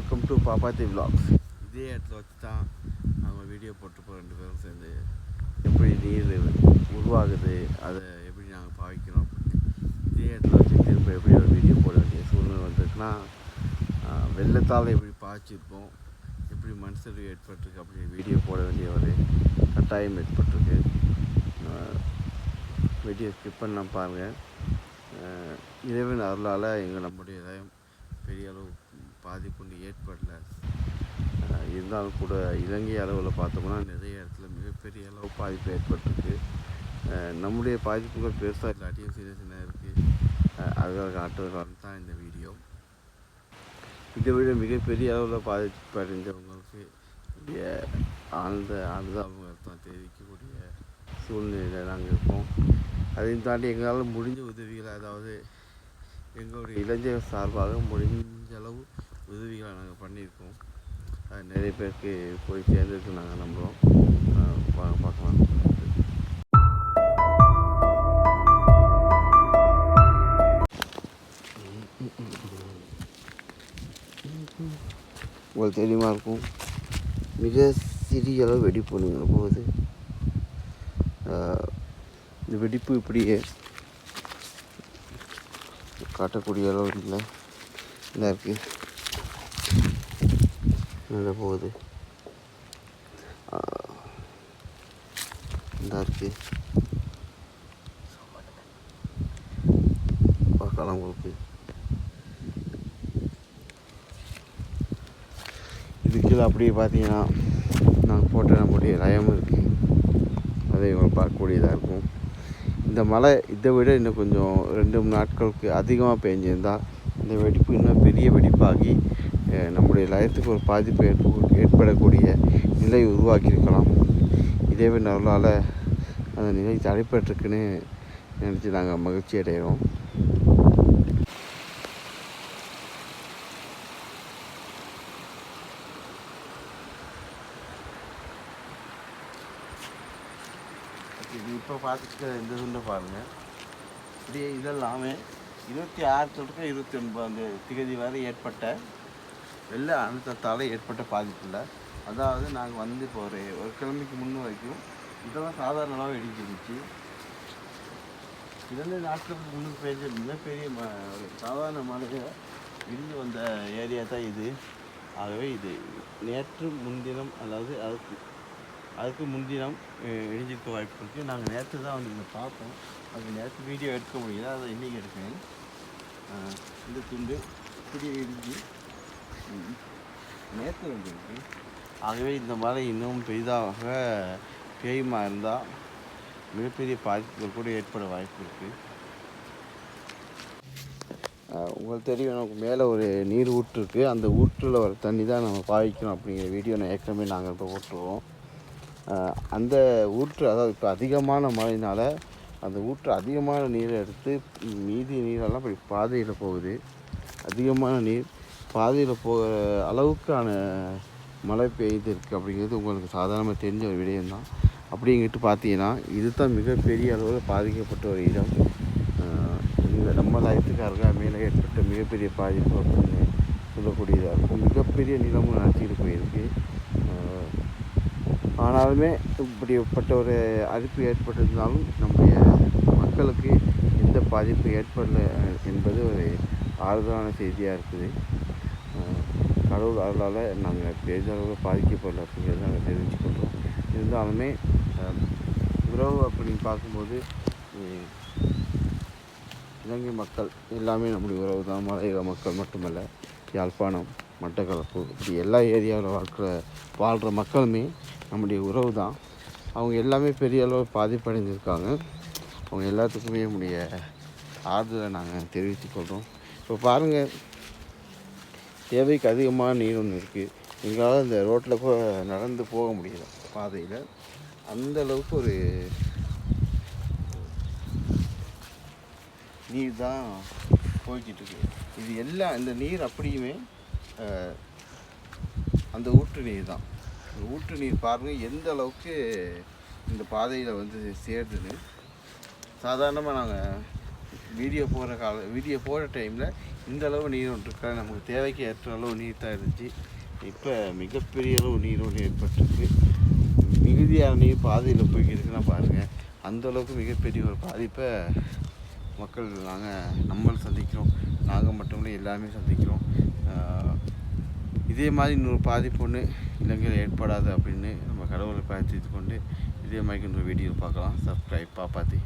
Welcome to Pappathi vlogs. இதே இடத்துல வச்சு தான் அவங்க வீடியோ போட்டுப்போம் ரெண்டு பேரும் சேர்ந்து. எப்படி நீர் உருவாகுது அதை எப்படி நாங்கள் பாவிக்கிறோம்? இதே இடத்துல வச்சு திரும்ப எப்படி ஒரு வீடியோ போட வேண்டிய சூழ்நிலை வந்திருக்குன்னா வெள்ளத்தால் எப்படி பாய்ச்சிருக்கோம் எப்படி மண் சரிவு ஏற்பட்டிருக்கு அப்படி வீடியோ போட வேண்டிய ஒரு கட்டாயம் ஏற்பட்டிருக்கு. வீடியோ ஸ்கிப் பண்ண பாருங்கள் இறைவன் அருளால் எங்கள் நம்முடைய பெரிய அளவு பாதிப்பு ஏற்படல. இருந்தாலும் கூட இலங்கை அளவில் பார்த்தோம்னா நிறைய இடத்துல மிகப்பெரிய அளவு பாதிப்பு ஏற்பட்டிருக்கு. நம்முடைய பாதிப்புகள் பெருசாக இல்லாட்டியும் சின்ன சின்ன இருக்குது அதை காட்டுவதற்கு தான் இந்த வீடியோ. இதை விட மிகப்பெரிய அளவில் பாதிப்பு அடைஞ்சவங்களுக்கு என்னுடைய ஆழ்ந்த அனுதாபங்கள் தெரிவிக்கக்கூடிய சூழ்நிலையில் நாங்கள் இருக்கோம். அதையும் தாண்டி எங்களால் முடிஞ்ச உதவிகளை அதாவது எங்களுடைய இளைஞர் சார்பாக முடிஞ்ச அளவு உதவிகளை நாங்கள் பண்ணியிருக்கோம். அது நிறைய பேருக்கு போய் சேர்ந்துருக்கு நாங்கள் நம்புகிறோம் பார்க்கலாம். உங்களுக்கு தெரியுமா இருக்கும்? மிக சிறிய அளவு வெடிப்பு நீங்க போகுது. இந்த வெடிப்பு இப்படியே காட்டக்கூடிய அளவு இல்லை. இதாக இருக்குது நல்லா போகுது. இதாக இருக்குது பார்க்கலாம் உங்களுக்கு. இதுக்கு அப்படியே பார்த்தீங்கன்னா நாங்கள் போட்ட நம்முடைய லயம் இருக்குது அதை இவங்க பார்க்கக்கூடியதாக இருக்கும். இந்த மழை இதை விட இன்னும் கொஞ்சம் ரெண்டு மூணு நாட்களுக்கு அதிகமாக பெஞ்சிருந்தால் இந்த வெடிப்பு இன்னும் பெரிய வெடிப்பாகி நம்முடைய லயத்துக்கு ஒரு பாதிப்பு ஏற்ப ஏற்படக்கூடிய நிலை உருவாக்கியிருக்கலாம். இதேவே நல்லால் அந்த நிலை தடைப்பட்டிருக்குன்னு நினச்சி நாங்கள் மகிழ்ச்சி அடைகிறோம். இது இப்போ பார்த்துட்டு இந்த துண்டை பாருங்கள் இப்படியே இதெல்லாமே இருபத்தி ஆறு தொடக்க இருபத்தி ஒன்பது திகதி வரை ஏற்பட்ட வெள்ள அழுத்தத்தால் ஏற்பட்ட பாதிப்பில் அதாவது நாங்கள் வந்து இப்போ ஒரு ஒரு கிழமைக்கு முன்னே வரைக்கும் இதெல்லாம் சாதாரணமாக இடிஞ்சிருந்துச்சு இரண்டு நாட்களுக்கு முன்னுக்கு பெரிய மிகப்பெரிய ம ஒரு சாதாரண மழையாக இடிஞ்சு வந்த ஏரியா தான் இது. ஆகவே இது நேற்று முன்தினம் அதாவது அதுக்கு அதுக்கு முன்தினம் இடிஞ்சிருக்க வாய்ப்பு இருக்குது நாங்கள் நேற்று தான் வந்து இதை பார்த்தோம். அது நேற்று வீடியோ எடுக்க முடியல. அதை இன்றைக்கி எடுக்கிறேன். இந்த துண்டு இப்படி இடிஞ்சு நேற்று வந்துருக்கு. ஆகவே இந்த மழை இன்னும் பெரிதாக பெய்யுமா இருந்தால் மிகப்பெரிய பாதிப்புகள் கூட ஏற்பட வாய்ப்பு இருக்குது உங்களுக்கு தெரியும் நமக்கு மேலே ஒரு நீர் ஊற்று இருக்குது அந்த ஊற்றில் வர தண்ணி தான் நம்ம பாவிக்கணும் அப்படிங்கிற வீடியோ நான் ஏற்கனவே நாங்கள் இப்போ போட்டுருவோம். அந்த ஊற்று அதாவது இப்போ அதிகமான மழையினால் அந்த ஊற்று அதிகமான நீரை எடுத்து மீதி நீரெல்லாம் இப்படி பாதையில் போகுது. அதிகமான நீர் பாதையில் போகிற அளவுக்கான மழை பெய்திருக்கு அப்படிங்கிறது உங்களுக்கு சாதாரணமாக தெரிஞ்ச ஒரு விடயம்தான். அப்படிங்கிட்டு பார்த்தீங்கன்னா இதுதான் மிகப்பெரிய அளவில் பாதிக்கப்பட்ட ஒரு இடம். இந்த நம்ம லயத்துக்கு அருகாமையில் ஏற்பட்ட மிகப்பெரிய பாதிப்பு அப்படின்னு சொல்லக்கூடியதாக இருக்கும். மிகப்பெரிய நிலமும் நடத்திட்டு போயிருக்கு. ஆனாலுமே இப்படிப்பட்ட ஒரு அரிப்பு ஏற்பட்டிருந்தாலும் நம்முடைய மக்களுக்கு எந்த பாதிப்பு ஏற்படலை என்பது ஒரு ஆறுதலான செய்தியாக இருக்குது. கடவுள் அருளால் நாங்கள் பெரிதளவில் பாதிக்கப்படலை அப்படிங்கிறத நாங்கள் தெரிவிச்சுக்கொள்கிறோம் இருந்தாலுமே உறவு அப்படின்னு பார்க்கும்போது இலங்கை மக்கள் எல்லாமே நம்முடைய உறவு தான். மலையக மக்கள் மட்டுமல்ல யாழ்ப்பாணம் மட்டக்களப்பு இப்படி எல்லா ஏரியாவில் வாழ்க்கிற வாழ்கிற மக்களுமே நம்முடைய உறவு தான். அவங்க எல்லாமே பெரிய அளவு பாதிப்படைஞ்சிருக்காங்க அவங்க எல்லாத்துக்குமே நம்முடைய ஆறுதலை நாங்கள் தெரிவித்துக்கொள்கிறோம் இப்போ பாருங்கள் தேவைக்கு அதிகமான நீர் ஒன்று இருக்குது எங்களால் இந்த ரோட்டில் கூட நடந்து போக முடியல பாதையில். அந்த அளவுக்கு ஒரு நீர் தான் போய்கிட்டுருக்கு இது எல்லாம் இந்த நீர் அப்படியுமே அந்த ஊற்று நீர் தான். இந்த ஊற்று நீர் பாருங்கள் எந்த அளவுக்கு இந்த பாதையில் வந்து சேருதுன்னு சாதாரணமாக நாங்கள் வீடியோ போடுற கால வீடியோ போகிற டைமில் இந்த அளவு நீர் இருக்கா? நமக்கு தேவைக்கு ஏற்ற அளவு நீர் தான் இருந்துச்சு. இப்போ மிகப்பெரிய அளவு நீர் ஒன்று ஏற்பட்டிருக்கு. மிகுதியான நீர் பாதையில் போய்க்கிருக்குன்னா பாருங்கள் அந்த அளவுக்கு மிகப்பெரிய ஒரு பாதிப்பை மக்கள் நாங்கள் நம்மளும் சந்திக்கிறோம். நாங்கள் மட்டும் இல்லை சந்திக்கிறோம். இதே மாதிரி இன்னொரு பாதிப்பு ஒன்று இலங்கையில் ஏற்படாது அப்படின்னு நம்ம கடவுளை பிரார்த்தித்து கொண்டு இதே மாதிரி இன்னொரு வீடியோ பார்க்கலாம். சப்ஸ்கிரைப் பாப்பாத்தி.